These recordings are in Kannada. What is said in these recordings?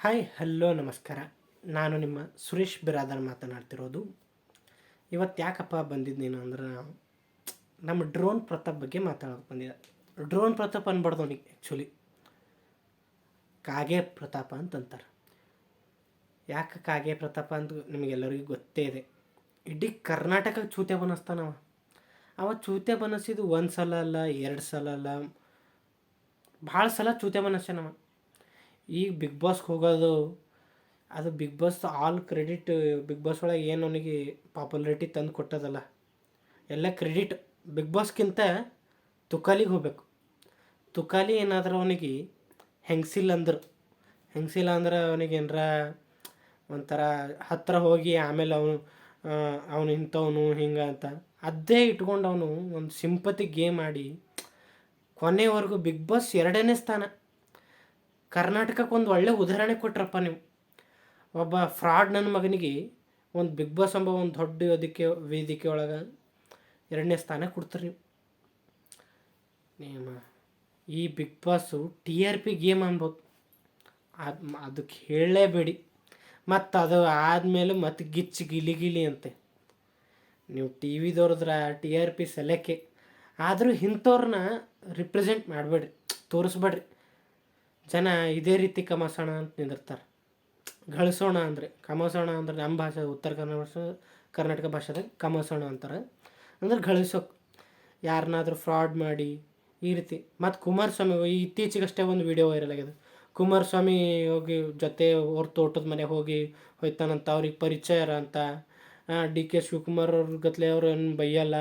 ಹಾಯ್ ಹಲೋ ನಮಸ್ಕಾರ. ನಾನು ನಿಮ್ಮ ಸುರೇಶ್ ಬಿರಾದರ್ ಮಾತನಾಡ್ತಿರೋದು. ಇವತ್ತು ಯಾಕಪ್ಪ ಬಂದಿದ್ದು ನೀನು ಅಂದ್ರೆ ನಮ್ಮ ಡ್ರೋನ್ ಪ್ರತಾಪ್ ಬಗ್ಗೆ ಮಾತಾಡೋಕೆ ಬಂದಿದ್ದೆ. ಡ್ರೋನ್ ಪ್ರತಾಪ್ ಅನ್ಬಾರ್ದು ಅವನಿಗೆ ಆ್ಯಕ್ಚುಲಿ ಕಾಗೆ ಪ್ರತಾಪ ಅಂತಂತಾರೆ. ಯಾಕೆ ಕಾಗೆ ಪ್ರತಾಪ ಅಂತ ನಿಮಗೆಲ್ಲರಿಗೂ ಗೊತ್ತೇ ಇದೆ. ಇಡೀ ಕರ್ನಾಟಕ ಚೂತೆ ಬನಸ್ತಾನವ ಅವ. ಚೂತೆ ಬನಸಿದ್ದು ಒಂದು ಸಲ ಅಲ್ಲ, ಎರಡು ಸಲ ಅಲ್ಲ. ಭಾಳ ಸಲ ಚೂತೆ ಬನಸ್ಯಾನವ ಈಗ ಬಿಗ್ ಬಾಸ್ಗೆ ಹೋಗೋದು, ಅದು Bigg Boss all credit Bigg Boss ಒಳಗೆ ಏನು ಅವನಿಗೆ ಪಾಪ್ಯುಲಾರಿಟಿ ತಂದು ಕೊಟ್ಟದಲ್ಲ, ಎಲ್ಲ ಕ್ರೆಡಿಟ್ ಬಿಗ್ ಬಾಸ್ಗಿಂತ ತುಕಾಲಿಗೆ ಹೋಗ್ಬೇಕು. ತುಕಾಲಿ ಏನಾದರೂ ಅವನಿಗೆ ಹೆಂಗಸಿಲ್ಲ ಅಂದ್ರೆ ಹೆಂಗ್ಸಿಲ್ಲ ಅಂದ್ರೆ ಅವನಿಗೆ ಏನರ ಒಂಥರ ಹತ್ತಿರ ಹೋಗಿ ಆಮೇಲೆ ಅವನು ಅವನು ಇಂಥವನು ಹಿಂಗೆ ಅಂತ ಅದೇ ಇಟ್ಕೊಂಡು ಅವನು ಒಂದು ಸಿಂಪತಿ ಗೇಮ್ ಆಡಿ ಕೊನೆವರೆಗೂ ಬಿಗ್ ಬಾಸ್ ಎರಡನೇ ಸ್ಥಾನ. ಕರ್ನಾಟಕಕ್ಕೆ ಒಂದು ಒಳ್ಳೆ ಉದಾಹರಣೆ ಕೊಟ್ರಪ್ಪ ನೀವು. ಒಬ್ಬ ಫ್ರಾಡ್ ನನ್ನ ಮಗನಿಗೆ ಒಂದು ಬಿಗ್ ಬಾಸ್ ಎಂಬ ಒಂದು ದೊಡ್ಡ ಅದಕ್ಕೆ ವೇದಿಕೆ ಒಳಗೆ ಎರಡನೇ ಸ್ಥಾನ ಕೊಡ್ತೀರಿ ನೀವು. ನಿಮ್ಮ ಈ Bigg Boss T R P game ಅನ್ಬೋದು. ಅದು ಅದಕ್ಕೆ ಹೇಳಲೇಬೇಡಿ. ಮತ್ತು ಅದು ಆದಮೇಲೆ ಮತ್ತೆ ಗಿಚ್ಚಿ ಗಿಲಿ ಗಿಲಿ ಅಂತೆ. ನೀವು ಟಿ ವಿದವ್ರದ್ರ ಟಿ ಆರ್ ಪಿ ಸೆಲೆಕೆ. ಆದರೂ ಇಂಥವ್ರನ್ನ ರಿಪ್ರೆಸೆಂಟ್ ಮಾಡಬೇಡ್ರಿ, ತೋರಿಸ್ಬೇಡ್ರಿ. ಜನ ಇದೇ ರೀತಿ ಕಮಸೋಣ ಅಂತ ನಿಂದಿರ್ತಾರೆ. ಗಳಿಸೋಣ ಅಂದರೆ, ಕಮಸೋಣ ಅಂದ್ರೆ ನಮ್ಮ ಭಾಷೆ, ಉತ್ತರ ಕನ್ನಡ ಕರ್ನಾಟಕ ಭಾಷೆದಾಗ ಕಮಸೋಣ ಅಂತಾರೆ. ಅಂದ್ರೆ ಗಳಿಸೋಕೆ ಯಾರನ್ನಾದ್ರೂ ಫ್ರಾಡ್ ಮಾಡಿ ಈ ರೀತಿ. ಮತ್ತು ಕುಮಾರಸ್ವಾಮಿ ಇತ್ತೀಚೆಗಷ್ಟೇ ಒಂದು ವಿಡಿಯೋ ವೈರಲ್ ಆಗಿದೆ ಕುಮಾರಸ್ವಾಮಿ ಹೋಗಿ ಜೊತೆ ಅವ್ರ ತೋಟದ ಮನೆಗೆ ಹೋಗಿ ಹೋಯ್ತಾನಂತ, ಅವ್ರಿಗೆ ಪರಿಚಯ ಅಂತ ಡಿ ಕೆ ಶಿವಕುಮಾರ್ ಅವ್ರ ಗತ್ಲೆ ಅವ್ರು ಏನು ಬೈಯಲ್ಲ,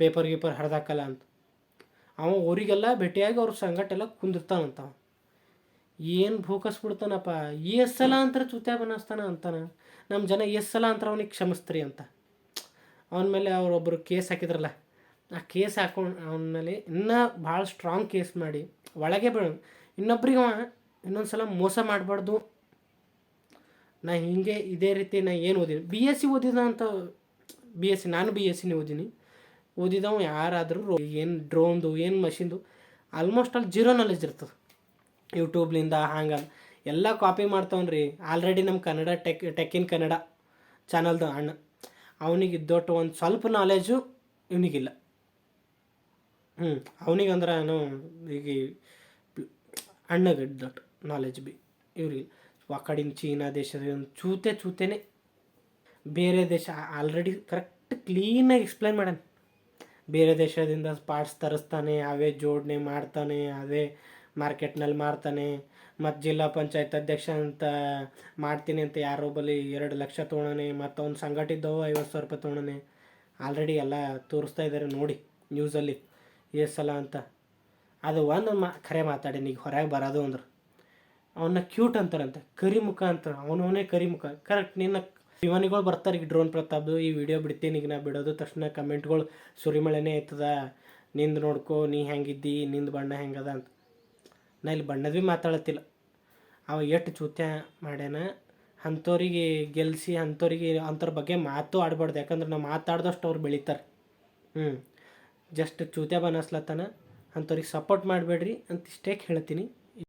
ಪೇಪರ್ ಗೀಪರ್ ಹರಿದಾಕಲ್ಲ ಅಂತ. ಅವ ಅವರಿಗೆಲ್ಲ ಭೇಟಿಯಾಗಿ ಅವ್ರ ಸಂಘಟೆಲ್ಲ ಕುಂದಿರ್ತಾನಂತ ಏನು ಭೂಕಸ್ಬಿಡ್ತಾನಪ್ಪ ಎಷ್ಟು ಸಲ ಅಂತರ ಚುತ್ಯಾಗ ಬನ್ನಿಸ್ತಾನ ಅಂತಾನ. ನಮ್ಮ ಜನ ಎಷ್ಟು ಸಲ ಅಂತ ಅವನಿಗೆ ಕ್ಷಮಿಸ್ತ್ರಿ ಅಂತ. ಅವನ ಮೇಲೆ ಅವರೊಬ್ಬರು ಕೇಸ್ ಹಾಕಿದ್ರಲ್ಲ, ಆ ಕೇಸ್ ಹಾಕೊಂಡು ಅವನ ಮೇಲೆ ಇನ್ನೂ ಭಾಳ ಸ್ಟ್ರಾಂಗ್ ಕೇಸ್ ಮಾಡಿ ಒಳಗೆ ಬೀಳ, ಇನ್ನೊಬ್ರಿಗೆ ಅವ ಇನ್ನೊಂದು ಸಲ ಮೋಸ ಮಾಡಬಾರ್ದು. ನಾ ಹಿಂಗೆ ಇದೇ ರೀತಿ ನಾ ಏನು ಓದಿನಿ ಬಿ ಎಸ್ ಸಿ ಓದಿದ ಅಂತ ಬಿ ಎಸ್ ಸಿ ನಾನು ಬಿ ಎಸ್ ಸಿನೇ ಓದಿನಿ. ಓದಿದವ ಯಾರಾದರೂ ಏನು ಡ್ರೋನ್ದು ಏನು ಮಷಿನ್ದು ಆಲ್ಮೋಸ್ಟ್ ಅಲ್ಲಿ ಜೀರೋ ನಾಲೆಜ್ ಇರ್ತದೆ. ಯೂಟ್ಯೂಬ್ಲಿಂದ ಹಂಗೆ. ಎಲ್ಲ ಕಾಪಿ ಮಾಡ್ತಾವನ್ರಿ. ಆಲ್ರೆಡಿ ನಮ್ಮ Kannada tech tech in Kannada ಚಾನಲ್ದು ಅಣ್ಣ. ಅವನಿಗೆ ಇದ್ದೊಟ್ಟು ಒಂದು ಸ್ವಲ್ಪ ನಾಲೆಜು ಇವನಿಗಿಲ್ಲ. ಹ್ಞೂ ಅವನಿಗೆ ಅಂದ್ರೆ ನಾನು ಈಗ ಅಣ್ಣಗೆ ಇದ್ದೊಟ್ಟು ನಾಲೆಜ್ ಬಿ ಇವ್ರಿಗೆ. ಆ ಕಡಿನ ಚೀನಾ ದೇಶದ ಒಂದು ಚೂತೆ ಚೂತೆನೇ ಬೇರೆ ದೇಶ ಆಲ್ರೆಡಿ ಕರೆಕ್ಟ್ ಕ್ಲೀನಾಗಿ ಎಕ್ಸ್ಪ್ಲೈನ್ ಮಾಡ್ಯಾನ. ಬೇರೆ ದೇಶದಿಂದ ಪಾರ್ಟ್ಸ್ ತರಿಸ್ತಾನೆ, ಅವೇ ಜೋಡಣೆ ಮಾಡ್ತಾನೆ, ಅವೇ ಮಾರ್ಕೆಟ್ನಲ್ಲಿ ಮಾರ್ತಾನೆ, ಮತ್ತು ಜಿಲ್ಲಾ ಪಂಚಾಯತ್ ಅಧ್ಯಕ್ಷ ಅಂತ ಮಾಡ್ತೀನಿ ಅಂತ ಯಾರೋ ಬಳಿ ಎರಡು ಲಕ್ಷ ತೊಗೊಳನೆ ಮತ್ತು ಅವ್ನು ಸಂಘಟಿದ್ದವು ಐವತ್ತು ಸಾವಿರ ರೂಪಾಯಿ ತೊಗೊಳನೆ ಆಲ್ರೆಡಿ ಎಲ್ಲ ತೋರಿಸ್ತಾ ಇದ್ದಾರೆ ನೋಡಿ ನ್ಯೂಸಲ್ಲಿ ಎಷ್ಟು ಸಲ ಅಂತ. ಅದು ಒಂದು ಮಾ ಖರೆ ಮಾತಾಡೀನಿ ಈಗ ಹೊರಗೆ ಬರೋದು ಅಂದ್ರೆ. ಅವನ್ನ ಕ್ಯೂಟ್ ಅಂತಾರಂತೆ, ಕರಿಮುಖ ಅಂತ ಅವನವನೇ ಕರಿಮುಖ. ಕರೆಕ್ಟ್ ನಿನ್ನ ಶಿವನಿಗಳು ಬರ್ತಾರೆ ಈಗ ಡ್ರೋನ್ ಪ್ರತಾಪ್ದು, ಈ ವಿಡಿಯೋ ಬಿಡ್ತೀನಿ ಈಗ ನಾ ಬಿಡೋದು ತಕ್ಷಣ ಕಮೆಂಟ್ಗಳು ಸುರಿಮಳೆನೇ ಆಯ್ತದ. ನಿಂದು ನೋಡ್ಕೋ, ನೀ ಹೆಂಗಿದ್ದಿ, ನಿಂದು ಬಣ್ಣ ಹೆಂಗದ ಅಂತ. ನಾ ಇಲ್ಲಿ ಬಣ್ಣದ ಭೀ ಮಾತಾಡತ್ತಿಲ್ಲ. ಅವ ಎಷ್ಟು ಚೂತ್ಯ ಮಾಡ್ಯಾನ ಅಂಥವ್ರಿಗೆ ಗೆಲ್ಲಿಸಿ ಅಂಥವ್ರಿಗೆ ಅಂಥವ್ರ ಬಗ್ಗೆ ಮಾತು ಆಡ್ಬಾರ್ದು. ಯಾಕಂದ್ರೆ ನಾವು ಮಾತಾಡ್ದಷ್ಟು ಅವ್ರು ಬೆಳಿತಾರೆ. ಹ್ಞೂ ಜಸ್ಟ್ ಚೂತ್ಯ ಬನಸ್ಲತ್ತಾನ ಅಂಥವ್ರಿಗೆ ಸಪೋರ್ಟ್ ಮಾಡಬೇಡ್ರಿ ಅಂತ ಇಷ್ಟೇ ಹೇಳ್ತೀನಿ